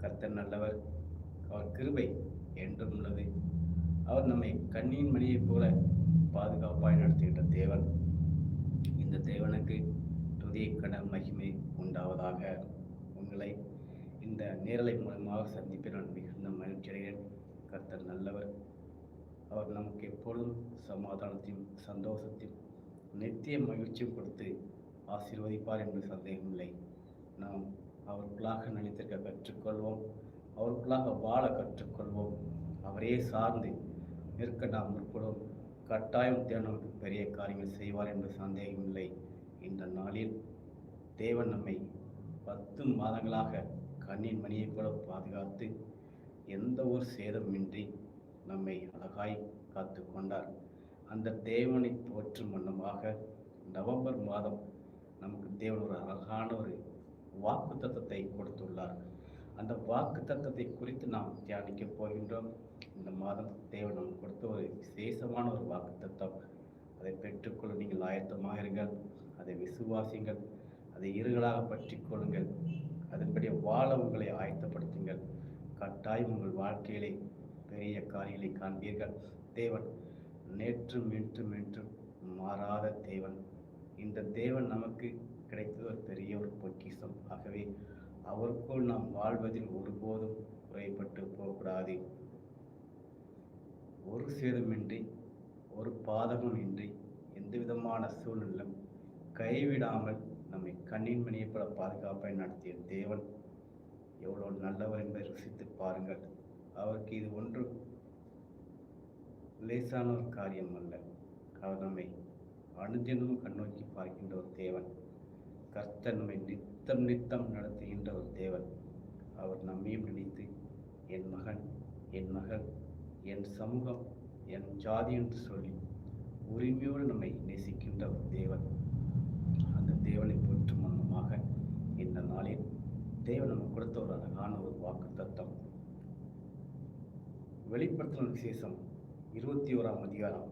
கர்த்தர் நல்லவர். அவர் கிருபை என்றும் உள்ளது. அவர் நம்மை கண்ணியின் மணியைப் போல பாதுகாப்பாய் நடத்துகின்ற தேவன். இந்த தேவனுக்கு துதி கன மகிமை உண்டாவதாக உங்களை இந்த நேரலை மூலமாக சந்திப்பில் நான் மிகுந்த மகிழ்ச்சியடைகிறேன் கர்த்தர் நல்லவர். அவர் நமக்கு எப்பொழுதும் சமாதானத்தையும் சந்தோஷத்தையும் நித்திய மகிழ்ச்சியும் கொடுத்து ஆசீர்வதிப்பார் என்று சந்தேகமில்லை. நாம் அவருக்குள்ளாக நினைத்திருக்க கற்றுக்கொள்வோம். அவருக்குள்ளாக வாழ கற்றுக்கொள்வோம். அவரே சார்ந்து நிற்க நாம் முற்படும். கட்டாயம் தேவன் பெரிய காரியங்கள் செய்வார் என்று சந்தேகமில்லை இந்த நாளில் தேவன் நம்மை பத்து மாதங்களாக கண்ணின் மணியை போல பாதுகாத்து எந்த ஒரு சேதமின்றி நம்மை அழகாய் காத்து கொண்டார். அந்த தேவனை போற்றும் வண்ணமாக நவம்பர் மாதம் நமக்கு தேவன் ஒரு அழகான ஒரு வாக்கு தத்தத்தை கொடுத்துள்ளார். அந்த வாக்கு தத்தத்தை குறித்து நாம் தியானிக்க போகின்றோம். இந்த மாதம் தேவன் நமக்கு கொடுத்த ஒரு விசேஷமான ஒரு வாக்கு தத்தம் அதை பெற்றுக்கொள்ள நீங்கள் ஆயத்தமாக இருங்கள். அதை விசுவாசிங்கள் அதை இருகளாக பற்றி கொள்ளுங்கள். அதன்படி வாழ உங்களை ஆயத்தப்படுத்துங்கள். கட்டாயம் உங்கள் வாழ்க்கையிலே பெரிய காரியங்களை காண்பீர்கள். தேவன் நேற்றும் இன்றும் என்றும் மாறாத தேவன். இந்த தேவன் நமக்கு கிடைத்தது ஒரு பெரிய ஒரு பொக்கிஷம் ஆகவே அவருக்குள் நாம் வாழ்வதில் ஒருபோதும் குறைபட்டு போகக்கூடாது. ஒரு சேதமின்றி ஒரு பாதகம் இன்றி எந்த விதமான சூழ்நிலும் கைவிடாமல் நம்மை கண்ணின் மணியைப் போல பாதுகாப்பை நடத்திய தேவன் எவ்வளோ நல்லவர் என்பதை ருசித்து பாருங்கள். அவருக்கு இது ஒன்று லேசான ஒரு காரியம் அல்ல. அவர் நம்மை அனுதினமும் கண்ணோக்கி பார்க்கின்ற ஒரு தேவன். கர்த்தர் நம்மை நித்தம் நித்தம் நடத்துகின்ற ஒரு தேவன். அவர் நம்மையும் நினைத்து என் மகன் என் மகள் என் சமூகம் என் ஜாதி என்று சொல்லி உரிமையோடு நம்மை நேசிக்கின்ற ஒரு தேவன். அந்த தேவனை போற்றும் மன்னமாக இந்த நாளில் தேவன் நமக்கு கொடுத்த ஒரு அழகான ஒரு வாக்கு தத்தம் வெளிப்படுத்தின விசேஷம் இருபத்தி ஓராம் அதிகாரம்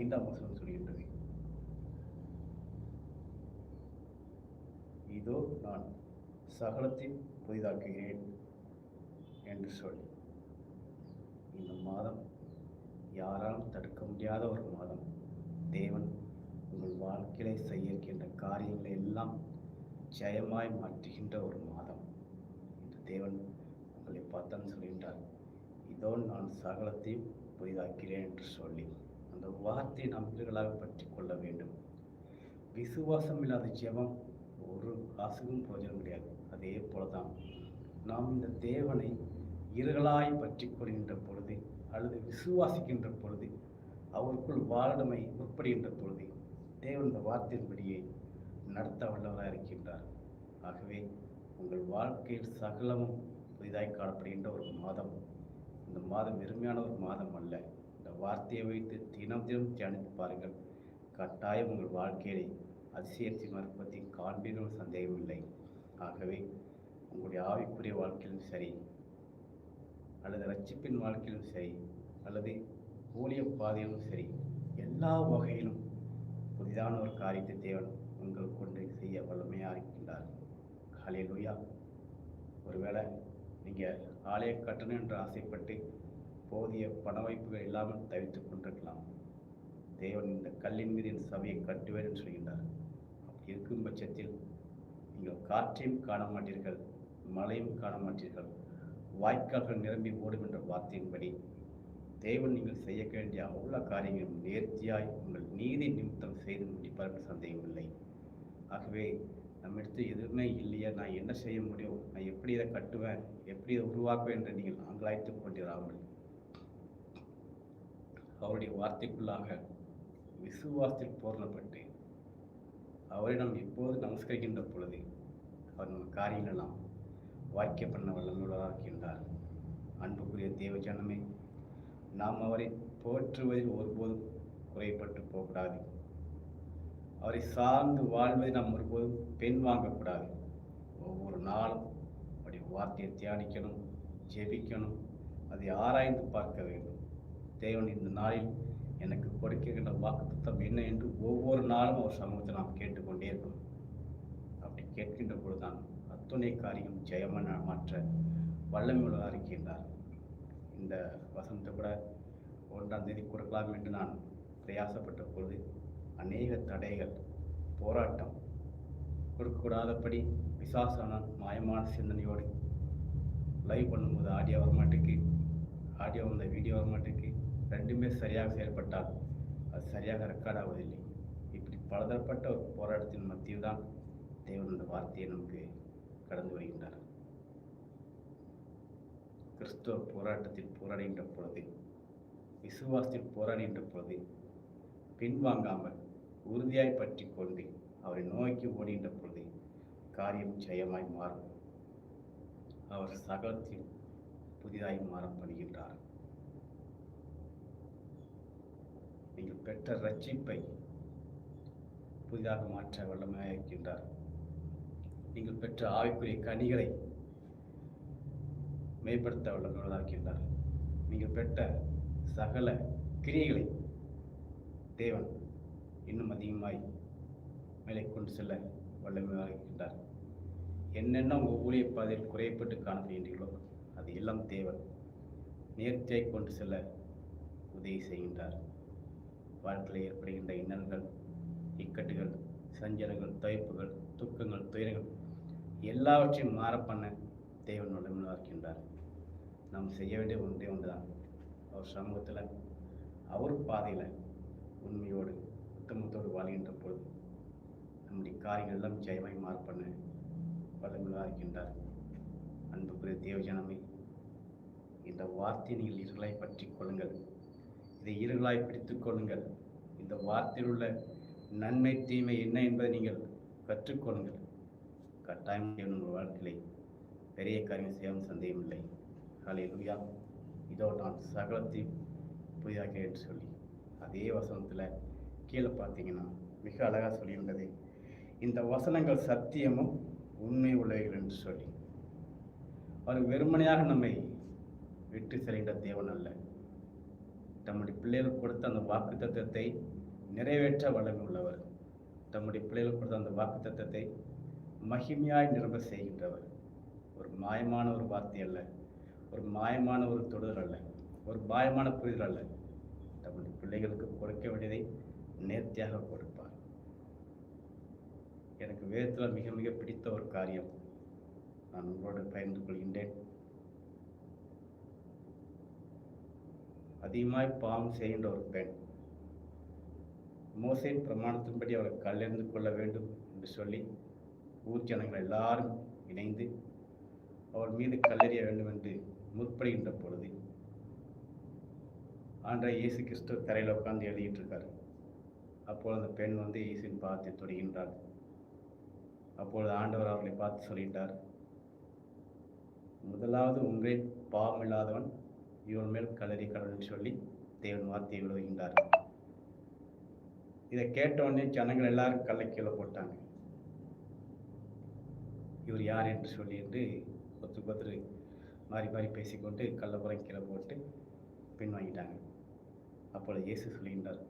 ஐந்தாம் வசனம் சொல்கின்றது. இதோ நான் சகலத்தை புதிதாக்குகிறேன் என்று சொல்லி. இந்த மாதம் யாராலும் தடுக்க முடியாத ஒரு மாதம். தேவன் உங்கள் வாழ்க்கையிலே செய்ய இருக்கின்ற காரியங்களை எல்லாம் ஜெயமாய் மாற்றுகின்ற ஒரு மாதம். இந்த தேவன் உங்களை பார்த்தான் சொல்கின்றார். இதோ நான் சகலத்தையும் புதிதாக்கிறேன் என்று சொல்லி. அந்த வார்த்தையை நாம் பிள்ளைகளாக பற்றி கொள்ள வேண்டும். விசுவாசம் இல்லாத ஜெபம் ஒரு காசுக்கும் பிரயோஜனம் கிடையாது. அதே போலதான் நாம் இந்த தேவனை இருகளாய் பற்றி கொள்கின்ற பொழுது அல்லது விசுவாசிக்கின்ற பொழுது அவருக்குள் வாழ்மை உட்படுகின்ற பொழுது தேவன் இந்த வார்த்தையின்படியே நடத்த வல்லவராக இருக்கின்றார். ஆகவே உங்கள் வாழ்க்கையில் சகலமும் புதிதாய் காணப்படுகின்ற ஒரு மாதம். இந்த மாதம் வெறுமையான ஒரு மாதம் அல்ல. இந்த வார்த்தையை வைத்து தினம் தினம் தியானித்து பாருங்கள். கட்டாயம் உங்கள் வாழ்க்கையிலே அதிசயத்தின் மறுப்பத்தை காண்பீர்கள் சந்தேகமில்லை. ஆகவே உங்களுடைய ஆவிக்குரிய வாழ்க்கையிலும் சரி அல்லது ரட்சிப்பின் வாழ்க்கையிலும் சரி அல்லது ஊழிய பாதையிலும் சரி எல்லா வகையிலும் புதிதான ஒரு காரியத்தை தேவன் உங்கள் கொண்டு செய்ய வல்லமையாக இருக்கின்றார். ஹalleluya. ஒருவேளை நீங்கள் ஆலய கட்டணும் என்று ஆசைப்பட்டு போதிய பண வாய்ப்புகள் இல்லாமல் தவித்துக் கொண்டிருக்கலாம். தேவன் இந்த கல்லின் மீது என் சபையை கட்டுவேன் என்று சொல்கின்றார். இருக்கும் பட்சத்தில் நீங்கள் காற்றையும் காண மாட்டீர்கள் மழையும் காண மாட்டீர்கள். வாய்க்கால்கள் நிரம்பி ஓடும் என்ற வார்த்தையின்படி தேவன் நீங்கள் செய்ய வேண்டிய அவ்வளோ காரியங்களும் நேர்த்தியாய் உங்கள் நீதி நிமித்தம் செய்து முடிப்பார் என்று சந்தேகமில்லை ஆகவே நம்மிடத்து எதுவுமே இல்லையா நான் என்ன செய்ய முடியும் நான் எப்படி இதை கட்டுவேன் எப்படி இதை உருவாக்குவேன் என்று நீங்கள் ஆங்கலாய்த்து கொண்டிராமல் அவருடைய வார்த்தைக்குள்ளாக விசுவாசத்தில் பூர்ணப்பட்டு அவரை நாம் எப்போது நமஸ்கரிக்கின்ற பொழுது அவர் நம்ம காரியங்களெல்லாம் வாக்கிய பண்ண வல்லமையுள்ளதாக இருக்கின்றார் அன்புக்குரிய தேவ ஜனமே நாம் அவரை போற்றுவதில் ஒருபோதும் குறைப்பட்டு போகக்கூடாது. அவரை சார்ந்து வாழ்வதை நாம் ஒருபோதும் பெண் வாங்கக்கூடாது. ஒவ்வொரு நாளும் அப்படி வார்த்தையை தியானிக்கணும் ஜெபிக்கணும் அதை ஆராய்ந்து பார்க்க வேண்டும். தேவன் இந்த நாளில் எனக்கு கொடுக்கின்ற வாக்குத்தத்தம் என்ன என்று ஒவ்வொரு நாளும் அவர் சமூகத்தை நாம் கேட்டுக்கொண்டே இருக்கணும். அப்படி கேட்கின்ற பொழுதுதான் அத்துணை காரியம் ஜெயமாக மாற்ற வல்லமையுள்ள இருக்கின்றார்? இந்த வசனத்தை கூட ஒன்றாம் தேதி கொடுக்கலாம் என்று நான் பிரயாசப்பட்ட பொழுது அநேக தடைகள் போராட்டம் கொடுக்கக்கூடாதபடி விசாசன மாயமான சிந்தனையோடு லைவ் பண்ணும்போது ஆடியோ வர மாட்டேக்கு ஆடியோ வந்த வீடியோ வர மாட்டேக்கு ரெண்டுமே சரியாக செயல்பட்டால் அது சரியாக ரெக்கார்ட் ஆவதில்லை. இப்படி பலதரப்பட்ட ஒரு போராட்டத்தின் மத்தியில் தான் தேவன் இந்த வார்த்தையை நமக்கு கடந்து வருகின்றார். கிறிஸ்துவ போராட்டத்தில் போராடுகின்ற பொழுது விசுவாசத்தில் போராடுகின்ற பொழுது பின்வாங்காமல் உறுதியாய் பற்றி கொண்டு அவரை நோக்கி ஓடுகின்ற பொழுது காரியம் ஜெயமாய் மாறும். அவர் சகலத்தில் புதிதாய் மாறப்படுகின்றார். நீங்கள் பெற்ற ரட்சிப்பை புதிதாக மாற்ற வல்லமையாக இருக்கின்றார் நீங்கள் பெற்ற ஆவிக்குரிய கனிகளை மேம்படுத்த வல்லமையாக இருக்கின்றார் நீங்கள் பெற்ற சகல கிரியைகளை தேவன் இன்னும் அதிகமாய் மேலே கொண்டு செல்ல வல்லமையாக இருக்கின்றார் என்னென்ன உங்கள் ஊழிய பாதையில் குறைப்பட்டு காணப்படுகின்றீர்களோ அது எல்லாம் தேவன் நேர்த்தியாய் கொண்டு செல்ல உதவி செய்கின்றார். வாழ்க்கையில் ஏற்படுகின்ற இன்னல்கள் இக்கட்டுகள் சஞ்சலங்கள் தவிப்புகள் துக்கங்கள் துயரங்கள் எல்லாவற்றையும் மாற பண்ண தேவன் வல்லமையாக இருக்கின்றார் நாம் செய்ய வேண்டிய ஒன்றே ஒன்று தான் அவர் சமூகத்தில் அவர் பாதையில் உண்மையோடு உத்தமத்தோடு வாழ்கின்ற பொழுது நம்முடைய காரியங்கள் எல்லாம் ஜெயமாய் மாற பண்ண வல்லமையாக இருக்கின்றார் அன்புக்குரிய தேவஜனமே இந்த வார்த்தை நீங்கள் இருளை பற்றி கொள்ளுங்கள். இதை இருளாய் பிடித்துக் கொள்ளுங்கள். இந்த வார்த்தையில் உள்ள நன்மை தீமை என்ன என்பதை நீங்கள் கற்றுக்கொள்ளுங்கள் கட்டாயம் உங்கள் வாழ்க்கையிலே. பெரிய காரியம் செய்யவும் சந்தேகமில்லை காலை லுயா இதோ நான் சகலத்தையும் புதிதாக என்று சொல்லி அதே வசனத்தில் கீழே பார்த்தீங்கன்னா மிக அழகாக சொல்லியிருந்தது. இந்த வசனங்கள் சத்தியமும் உண்மை உள்ளவைகள் என்று சொல்லி. அவர் வெறுமனையாக நம்மை விட்டு செல்கின்ற தேவன் அல்ல. தம்முடைய பிள்ளைகளுக்கு கொடுத்த அந்த வாக்கு தத்துவத்தை நிறைவேற்ற வல்லமை உள்ளவர் தம்முடைய பிள்ளைகளுக்கு கொடுத்த அந்த வாக்கு தத்துவத்தை மகிமையாய் நிரம்ப செய்கின்றவர். ஒரு மாயமான ஒரு வார்த்தை அல்ல. ஒரு மாயமான ஒரு தொடுதல் அல்ல. ஒரு மாயமான புரிதல் அல்ல. தம்முடைய பிள்ளைகளுக்கு கொடுக்க வேண்டியதை நேர்த்தியாக கொடுப்பார். எனக்கு வேதத்தில் மிக மிக பிடித்த ஒரு காரியம். நான் உங்களோடு பகிர்ந்து கொள்கின்றேன். அதிகமாய் பாவம் செய்கின்ற ஒரு பெண். மோசையின் பிரமாணத்தின்படி அவரை கல்லெறிந்து கொள்ள வேண்டும் என்று சொல்லி ஊர் ஜனங்கள் எல்லாரும் இணைந்து அவள் மீது கல்லெறிய வேண்டும் என்று முற்படுகின்ற பொழுது ஆண்ட இயேசு கிறிஸ்து தரையில் உட்கார்ந்து எழுதிட்டு இருக்கார் அப்பொழுது அந்த பெண் வந்து இயேசுவின் பாதத்தை தொடுகின்றார் அப்பொழுது ஆண்டவர் அவர்களை பார்த்து சொல்கின்றார் முதலாவது உங்களில் பாவம் இல்லாதவன் இவன் மேல் கல்லறி கடவுள்னு சொல்லி தேவன் வார்த்தையை விழுகின்றார் இதை கேட்ட உடனே ஜனங்கள் எல்லாரும் கல்லை கீழே போட்டாங்க. இவர் யார் என்று சொல்லிட்டு ஒருத்தருக்கு ஒருத்தர் மாறி மாறி பேசிக்கொண்டு கள்ளப்புறம் கீழே போட்டு பின் வாங்கிட்டாங்க அப்பொழுது இயேசு சொல்லுகின்றார்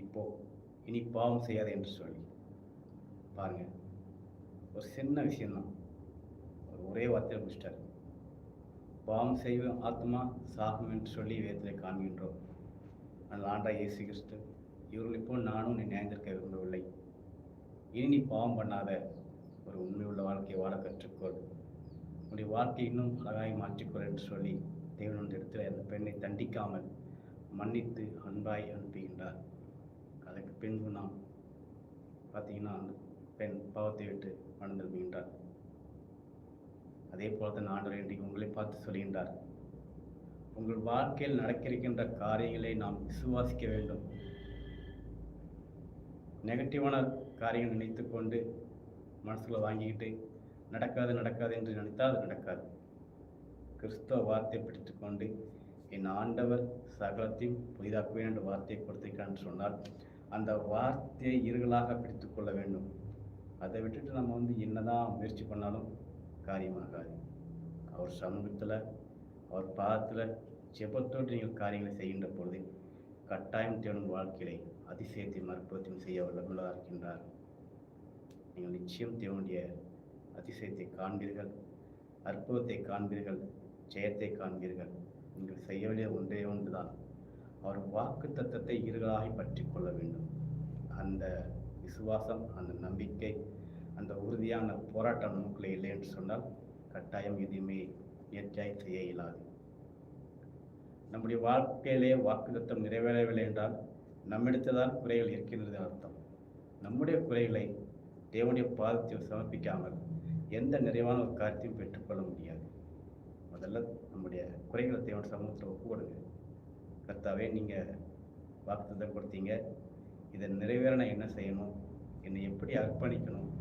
இப்போ இனி பாவம் செய்யாத என்று சொல்லி. பாருங்க ஒரு சின்ன விஷயந்தான் ஒரு ஒரே வார்த்தையில் முடிச்சிட்டார். பாவம் செய்வோம் ஆத்மா சாகும் என்று சொல்லி வேதத்தில் காண்கின்றோம். அந்த ஆண்டா இயேசு கிறிஸ்து இவர்கள் இப்போ நானும் நீ நியாயந்திருக்க விரும்பவில்லை. இனி நீ பாவம் பண்ணாத ஒரு உண்மை உள்ள வாழ்க்கையை வாழ கற்றுக்கொள். உன்னுடைய வாழ்க்கை இன்னும் அழகாய் மாற்றிக்கொள் என்று சொல்லி தேவனுடைய இடத்துல அந்த பெண்ணை தண்டிக்காமல் மன்னித்து அன்பாய் அனுப்புகின்றார். அதற்கு பின்பு நாம் பார்த்தீங்கன்னா அந்த பெண் பாவத்தை விட்டு மனம் திரும்புகின்றார். அதே போல தான் ஆண்டவர் இன்றைக்கு உங்களை பார்த்து சொல்கின்றார். உங்கள் வாழ்க்கையில் நடக்கிருக்கின்ற காரியங்களை நாம் விசுவாசிக்க வேண்டும். நெகட்டிவான காரியங்கள் நினைத்து கொண்டு மனசுல வாங்கிக்கிட்டு நடக்காது நடக்காது என்று நினைத்தால் அது நடக்காது. கிறிஸ்தவ வார்த்தை பிடித்துக்கொண்டு என் ஆண்டவர் சகலத்தையும் புதிதாக்குவேன் என்ற வார்த்தையை கொடுத்திருக்கான்னு சொன்னால் அந்த வார்த்தையை இருகளாக பிடித்து கொள்ள வேண்டும். அதை விட்டுட்டு நம்ம வந்து என்னதான் முயற்சி பண்ணாலும் காரியமாகாது அவர் சமூகத்தில் அவர் பாதத்தில் ஜெபத்தோடு நீங்கள் காரியங்களை செய்கின்ற பொழுது கட்டாயம் தேடும் வாழ்க்கையை அதிசயத்தையும் அற்புதத்தையும் செய்ய வல்லமுள்ளதாக இருக்கின்றார். நீங்கள் நிச்சயம் தேவனுடைய அதிசயத்தை காண்பீர்கள் அற்புதத்தை காண்பீர்கள் ஜெயத்தை காண்பீர்கள். நீங்கள் செய்ய வேண்டிய ஒன்றே ஒன்றுதான். அவர் வாக்கு தத்தத்தை இருகளாகி பற்றி கொள்ள வேண்டும். அந்த விசுவாசம் அந்த நம்பிக்கை அந்த உறுதியான போராட்டம் நமக்குள்ளே இல்லை என்று சொன்னால் கட்டாயம் எதுவுமே நேர்த்தியாய் செய்ய இயலாது. நம்முடைய வாழ்க்கையிலே வாக்குத்தம் நிறைவேறவில்லை என்றால் நம்மிடத்துதான் குறைகள் இருக்கின்றது அர்த்தம். நம்முடைய குறைகளை தேவனுடைய பாதத்தில் சமர்ப்பிக்காமல் எந்த நிறைவான ஒரு காரியத்தையும் பெற்றுக்கொள்ள முடியாது. முதல்ல நம்முடைய குறைகளை தேவன் சமூகத்தில் ஒப்பு கொடுங்க. கர்த்தாவே நீங்கள் வாக்குத்தம் கொடுத்தீங்க. இதை நிறைவேற நான் என்ன செய்யணும்? என்னை எப்படி அர்ப்பணிக்கணும்?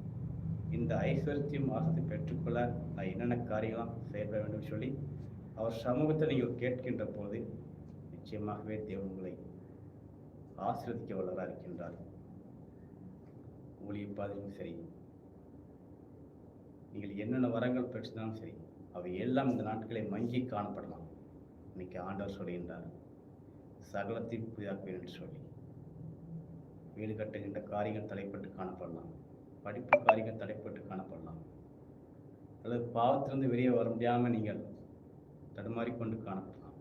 இந்த ஐஸ்வர்யத்தையும் ஆசத்தை பெற்றுக்கொள்ள நான் என்னென்ன காரியங்களாம் செயல்பட வேண்டும் சொல்லி அவர் சமூகத்தை நீங்கள் கேட்கின்ற போது நிச்சயமாகவே தேவன் உங்களை ஆசீர்வதிக்க இருக்கின்றார். ஊழிய பாதையும் சரி நீங்கள் என்னென்ன வரங்கள் பெற்றிருந்தாலும் சரி அவை எல்லாம் இந்த நாட்களை மங்கி காணப்படலாம். இன்னைக்கு ஆண்டவர் சொல்கின்றார் சகலத்தையும் புதிதாக்குவேன் என்று சொல்லி. வீடு கட்டுகின்ற காரியங்கள் தலைப்பட்டு காணப்படலாம். படிப்பு காரியங்கள் தடைப்பட்டு காணப்படலாம். அல்லது பாவத்திலிருந்து வெளியே வர முடியாமல் நீங்கள் தடுமாறிக்கொண்டு காணப்படலாம்.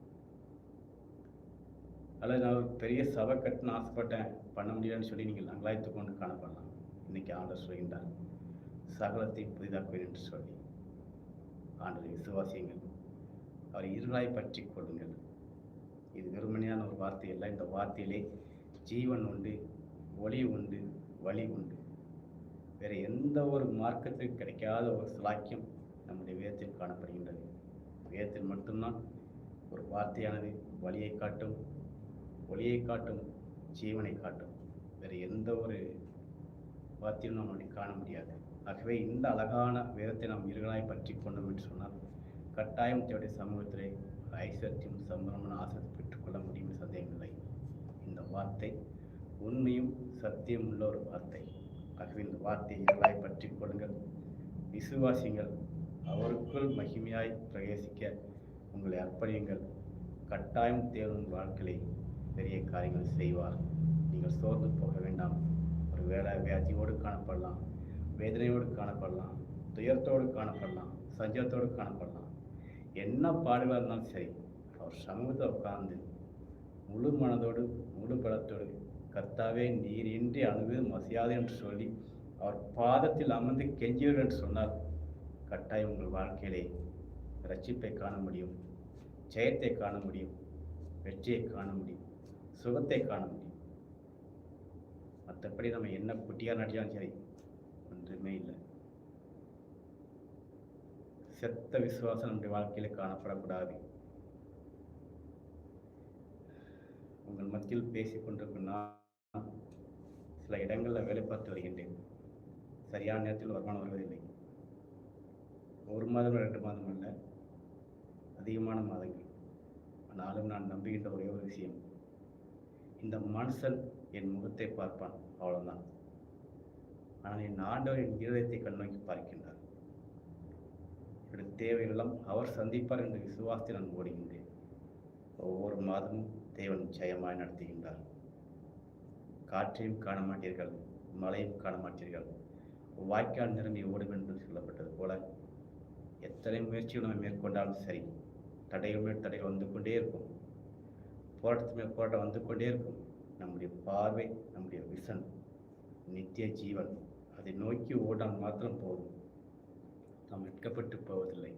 அல்லது நான் ஒரு பெரிய சபை கட்டுன்னு ஆசைப்பட்டேன் பண்ண முடியலன்னு சொல்லி நீங்கள் அங்கலாய்த்து கொண்டு காணப்படலாம். இன்னைக்கு ஆண்டர் சொல்கின்றார் சகலத்தை புதிதாக்குவேன் என்று சொல்லி. ஆண்டவரை விசுவாசியுங்கள் அவர் இருளாய் பற்றி கொள்ளுங்கள். இது வெறுமனையான ஒரு வார்த்தை இல்லை இந்த வார்த்தையிலே ஜீவன் உண்டு ஒளி உண்டு வழி உண்டு. வேறு எந்த ஒரு மார்க்கத்திற்கு கிடைக்காத ஒரு சிலாக்கியம் நம்முடைய வேதத்தில் காணப்படுகின்றது. வேதத்தில் மட்டும்தான் ஒரு வார்த்தையானது வழியை காட்டும் ஒளியை காட்டும் ஜீவனை காட்டும். வேறு எந்த ஒரு வார்த்தையும் நம்மளை காண முடியாது. ஆகவே இந்த அழகான வேதத்தை நாம் இருகளாய் பற்றி கொண்டோம் என்று சொன்னால் கட்டாயம் தேவைய சமூகத்திலே ஐஸ்வர்யம் சம்பரமான ஆசத்தை பெற்றுக்கொள்ள முடியும் சந்தேகமில்லை. இந்த வார்த்தை உண்மையும் சத்தியம் உள்ள ஒரு வார்த்தை. ஆகவே இந்த வார்த்தையை இருளாய் பற்றி கொள்ளுங்கள் விசுவாசிங்கள் அவருக்குள் மகிமையாய் பிரவேசிக்க உங்களை அர்ப்பணியுங்கள். கட்டாயம் தேடும் வாழ்க்கையை பெரிய காரியங்கள் செய்வார். நீங்கள் சோர்ந்து போக வேண்டாம். ஒரு வேலை வியாதியோடு காணப்படலாம் வேதனையோடு காணப்படலாம் துயரத்தோடு காணப்படலாம் சஞ்சலத்தோடு காணப்படலாம். என்ன பாடுகளாக இருந்தாலும் சரி அவர் சமூகத்தை உட்கார்ந்து முழு மனதோடு முழு பலத்தோடு கர்த்தாவே நீர் இன்றி அணுகுதும் மசியாது என்று சொல்லி அவர் பாதத்தில் அமர்ந்து கெஞ்சியவர் என்று சொன்னால் கட்டாயம் உங்கள் வாழ்க்கையிலே ரட்சிப்பை காண முடியும் ஜெயத்தை காண முடியும் வெற்றியை காண முடியும் சுகத்தை காண முடியும். மற்றபடி நம்ம என்ன குட்டியாக நடிச்சாலும் சரி ஒன்றுமே இல்லை. செத்த விசுவாசம் நம்முடைய வாழ்க்கையில் காணப்படக்கூடாது. உங்கள் மத்தியில் பேசிக்கொண்டிருக்கும் நான் சில இடங்களில் வேலை பார்த்து வருகின்றேன். சரியான நேரத்தில் வருமானம் வருவதில்லை. ஒரு மாதம் ரெண்டு மாதம் அல்ல. அதிகமான மாதங்கள். ஆனாலும் நான் நம்புகின்ற ஒரே ஒரு விஷயம். இந்த மனுஷன் என் முகத்தை பார்ப்பான். அவ்வளோதான் ஆனால் என் ஆண்டவர் என் இருதயத்தை கண்ணோக்கி பார்க்கின்றார். என்னுடைய தேவைகளெல்லாம் அவர் சந்திப்பார் என்ற விசுவாசத்தை நான் ஓடுகின்றேன். ஒவ்வொரு மாதமும் தேவன் ஜெயமாய் நடத்துகின்றார். காற்றையும் காண மாட்டீர்கள் மழையும் காண மாட்டீர்கள் வாய்க்கால் நிரம்பி ஓடும் என்று சொல்லப்பட்டது போல எத்தனை முயற்சிகள் நம்ம மேற்கொண்டாலும் சரி தடைகள் மேல் தடைகள் வந்து கொண்டே இருக்கும். போராட்டத்து மேல் போராட்டம் வந்து கொண்டே இருக்கும். நம்முடைய பார்வை நம்முடைய விசன் நித்திய ஜீவன் அதை நோக்கி ஓடால் மாத்திரம் போதும். நாம் வெட்கப்பட்டு போவதில்லை.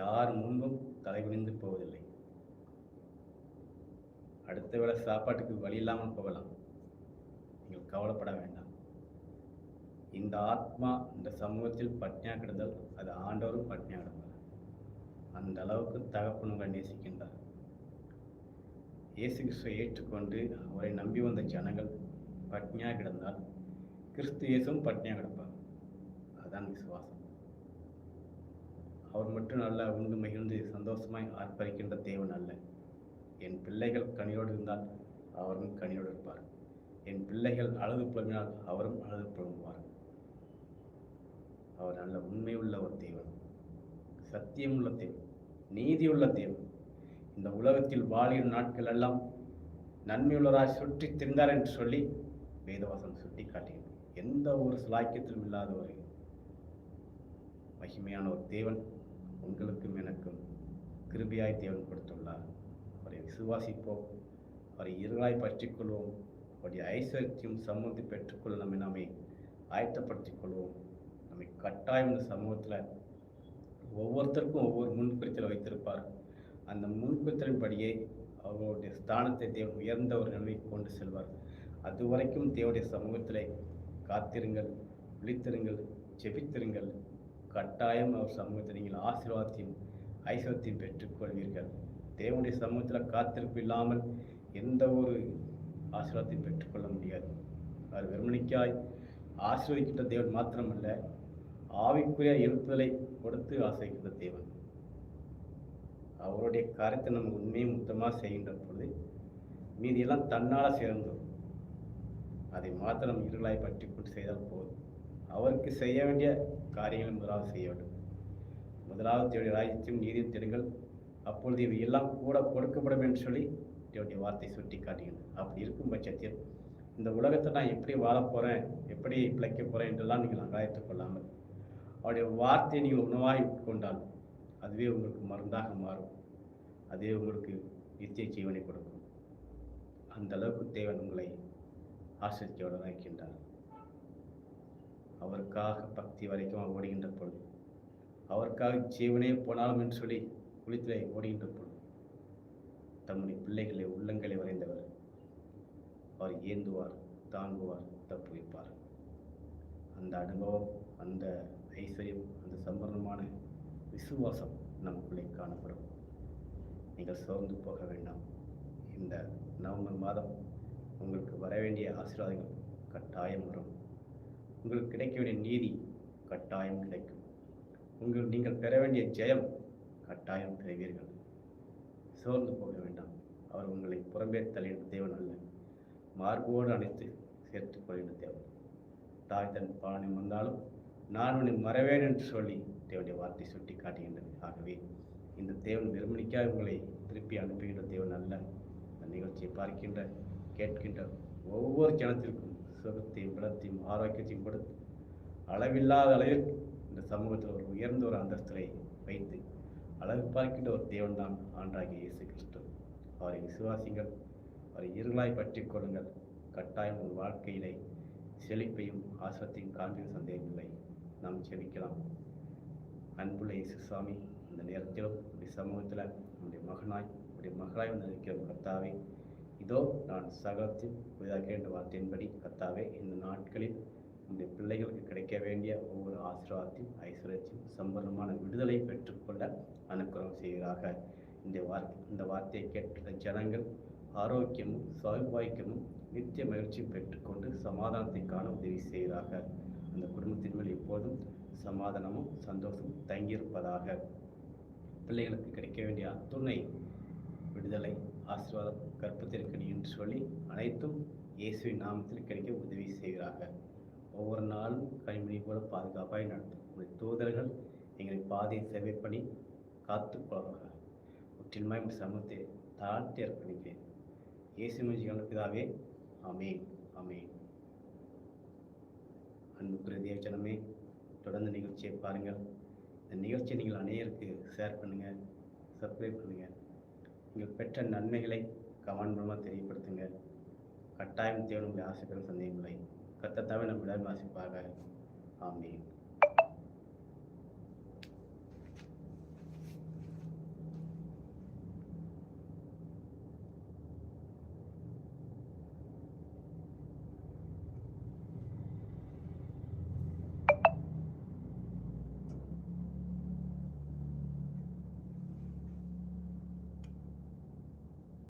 யார் முன்பும் தலைகுனிந்து போவதில்லை. அடுத்த வேளை சாப்பாட்டுக்கு வழி இல்லாமல் போகலாம். நீங்கள் கவலைப்பட வேண்டாம். இந்த ஆத்மா இந்த சமூகத்தில் பட்னியா கிடந்தால் அது ஆண்டவரும் பட்னியாக கிடந்தார் அந்த அளவுக்கு தகப்பன் நேசிக்கின்றார் இயேசு கிறிஸ்துவை ஏற்றுக்கொண்டு அவரை நம்பி வந்த ஜனங்கள் பட்னியாக கிடந்தால் கிறிஸ்து இயேசும் பட்னியாக கிடப்பார். அதுதான் விசுவாசம். அவர் மட்டும் நல்லா உண்டு மகிழ்ந்து சந்தோஷமாய் ஆர்ப்பரிக்கின்ற தேவன் அல்ல. என் பிள்ளைகள் கனியோடு இருந்தால் அவரும் கனியோடு இருப்பார். என் பிள்ளைகள் அழுது புலம்பினால் அவரும் அழுது புலம்புவார். அவர் நல்ல உண்மையுள்ள ஒரு தேவன் சத்தியமுள்ள நீதி நீதியுள்ள தேவன். இந்த உலகத்தில் வாழியும் நாட்கள் எல்லாம் நன்மையுள்ளராய் சுற்றி திரிந்தார் என்று சொல்லி வேதவாசம் சுட்டி காட்டுகின்றனர் எந்த ஒரு சிலாக்கியத்திலும் இல்லாத ஒரு மகிமையான ஒரு தேவன் உங்களுக்கும் எனக்கும் கிருபியாய் தேவன் கொடுத்துள்ளார். அவரை விசுவாசிப்போம். அவரை இருளாய் பற்றிக்கொள்வோம் அவருடைய ஐஸ்வர்யத்தையும் சமூகத்தை பெற்றுக்கொள்ள நம்மை நாமே ஆயத்தப்படுத்திக் கொள்வோம் நம்மை கட்டாயம் இந்த சமூகத்தில் ஒவ்வொருத்தருக்கும் ஒவ்வொரு முன்குறித்தல் வைத்திருப்பார். அந்த முன்குறித்தலின்படியே அவர்களுடைய ஸ்தானத்தை தேவன் உயர்ந்த ஒரு நிலைமைக்கு கொண்டு செல்வார். அது வரைக்கும் தேவடைய சமூகத்தில் காத்திருங்கள் விழித்திருங்கள் செபித்திருங்கள் கட்டாயம் அவர் சமூகத்தில் நீங்கள் ஆசீர்வாதத்தையும் ஐஸ்வரத்தையும் பெற்றுக்கொள்வீர்கள். தேவனுடைய சமூகத்தில் காத்திருப்பு இல்லாமல் எந்த ஒரு ஆசீர்வாதத்தை பெற்றுக்கொள்ள முடியாது. அவர் வெறுமணிக்காய் ஆசீர்வதிக்கின்ற தேவன் மாத்திரமல்ல ஆவிக்குரிய எழுப்புதலை கொடுத்து ஆசைக்கின்ற தேவன். அவருடைய காரியத்தை நம்ம உண்மையும் முத்தமாக செய்கின்ற பொழுது மீதியெல்லாம் தன்னால் சேர்ந்தோம். அதை மாத்திரம் இருளாய் பற்றி கொண்டு செய்தால் போதும். அவருக்கு செய்ய வேண்டிய காரியங்களை முதலாவது செய்ய வேண்டும். முதலாவது தேவைய ராஜ்யத்தையும் நீதியும் தேடுங்கள். அப்பொழுது இவை எல்லாம் கூட கொடுக்கப்படும் என்று சொல்லி தேவனுடைய வார்த்தை சுட்டி காட்டுகின்றன அப்படி இருக்கும் பட்சத்தில் இந்த உலகத்தை நான் எப்படி வாழப்போகிறேன் எப்படி பிழைக்க போகிறேன் என்றெல்லாம் நீங்கள் அங்காயத்துக் கொள்ளாமல் அவருடைய வார்த்தையை நீங்கள் உணவாய் உட்கொண்டால் அதுவே உங்களுக்கு மருந்தாக மாறும். அதுவே உங்களுக்கு நித்திய ஜீவனை கொடுக்கும். அந்த அளவுக்கு தேவன் உங்களை ஆசிரியத்தோடு இருக்கின்றார் அவருக்காக பக்தி வரைக்கும் அவர் ஓடுகின்ற பொழுது அவருக்காக ஜீவனே போனாலும் என்று சொல்லி குளித்திலே ஓடுகின்ற பொழுது தம்முடைய பிள்ளைகளை உள்ளங்களை வரைந்தவர் அவர் ஏந்துவார் தாங்குவார் தப்புவிப்பார். அந்த அனுபவம் அந்த ஐஸ்வர்யம் அந்த சம்பரணமான விசுவாசம் நமக்குள்ளே காணப்படும். நீங்கள் சோர்ந்து போக வேண்டாம். இந்த நவம்பர் மாதம் உங்களுக்கு வர வேண்டிய ஆசீர்வாதங்கள் கட்டாயம் வரும். உங்களுக்கு கிடைக்க வேண்டிய நீதி கட்டாயம் கிடைக்கும். உங்கள் நீங்கள் பெற வேண்டிய ஜெயம் கட்டாயம் பெறுவீர்கள். சோர்ந்து போக வேண்டாம். அவர் உங்களை புறம்பே தள்ளின தேவன் அல்ல. மார்போடு அணைத்து சேர்த்து கொள்கின்ற தேவன். தாய் தன் பாலனை வந்தாலும் நான் உன்னை மறவேன் என்று சொல்லி தேவனுடைய வார்த்தை சுட்டி காட்டுகின்றது ஆகவே இந்த தேவன் வெறுமணிக்காக உங்களை திருப்பி அனுப்புகின்ற தேவன் அல்ல. இந்த நிகழ்ச்சியை பார்க்கின்ற கேட்கின்ற ஒவ்வொரு ஜனத்திற்கும் சுகத்தையும் பலத்தையும் ஆரோக்கியத்தையும் கொடுத்து அளவில்லாத அளவிற்கு இந்த சமூகத்தில் ஒரு உயர்ந்த ஒரு அந்தஸ்தலை வைத்து அழகு பார்க்கின்ற ஒரு தேவன் தான் ஆண்டாகிய இயேசு கிறிஸ்து. அவரை விசுவாசிங்கள் அவரை இருளாய் பற்றி கொள்ளுங்கள். கட்டாயம் உங்கள் வாழ்க்கையிலே செழிப்பையும் ஆசிரத்தையும் காண்பின் சந்தேகமில்லை. நாம் செவிக்கலாம் அன்புள்ள இயேசு சுவாமி இந்த நேரத்திலும் உடைய சமூகத்தில் நம்முடைய மகனாய் உடைய மகளாய் வந்து இருக்கிற கர்த்தாவே இதோ நான் சகலத்தில் புதிதாக என்ற வார்த்தையின்படி கர்த்தாவே இந்த நாட்களில் உடைய பிள்ளைகளுக்கு கிடைக்க வேண்டிய ஒவ்வொரு ஆசீர்வாதத்தையும் ஐஸ்வர்யத்தையும் சம்பந்தமான விடுதலை பெற்றுக்கொள்ள அனுக்கிரகம் செய்வதாக இந்த வார்த்தை இந்த வார்த்தையை கேட்ட ஜனங்கள் ஆரோக்கியமும் சௌபாக்கியமும் நித்திய மகிழ்ச்சியும் பெற்றுக்கொண்டு சமாதானத்தை காண உதவி செய்கிறார்கள். அந்த குடும்பத்தின் மேல் எப்போதும் சமாதானமும் சந்தோஷமும் தங்கியிருப்பதாக பிள்ளைகளுக்கு கிடைக்க வேண்டிய அத்துணை விடுதலை ஆசீர்வாதம் கற்பத்திற்கு என்று சொல்லி அனைத்தும் இயேசுவின் நாமத்தில் கிடைக்க உதவி செய்கிறாங்க ஒவ்வொரு நாளும் கனிமொழி போல பாதுகாப்பாக நடத்தும் உங்கள் தூதர்கள் எங்களை பாதையை சேவை பண்ணி காத்து கொள்வார்கள் முற்றிலுமாய் சமூகத்தை தாழ்த்தி அர்ப்பணிக்கிறேன். இயேசு மஞ்சியான பிதாவே ஆமே ஆமே அன்புக்குரிய தேவச்சனமே தொடர்ந்து நிகழ்ச்சியை பாருங்கள். இந்த நிகழ்ச்சியை நீங்கள் அனைவருக்கு ஷேர் பண்ணுங்கள் சப்ஸ்கிரைப் பண்ணுங்கள் நீங்கள் பெற்ற நன்மைகளை கமெண்ட் மூலமாக தெரியப்படுத்துங்க. கட்டாயம் தேவன் உங்களை ஆசைப்படும் சந்தேகங்களை கத்தத்தாவே நம்ம விடாமல் ஆசிப்பாக ஆமீன்.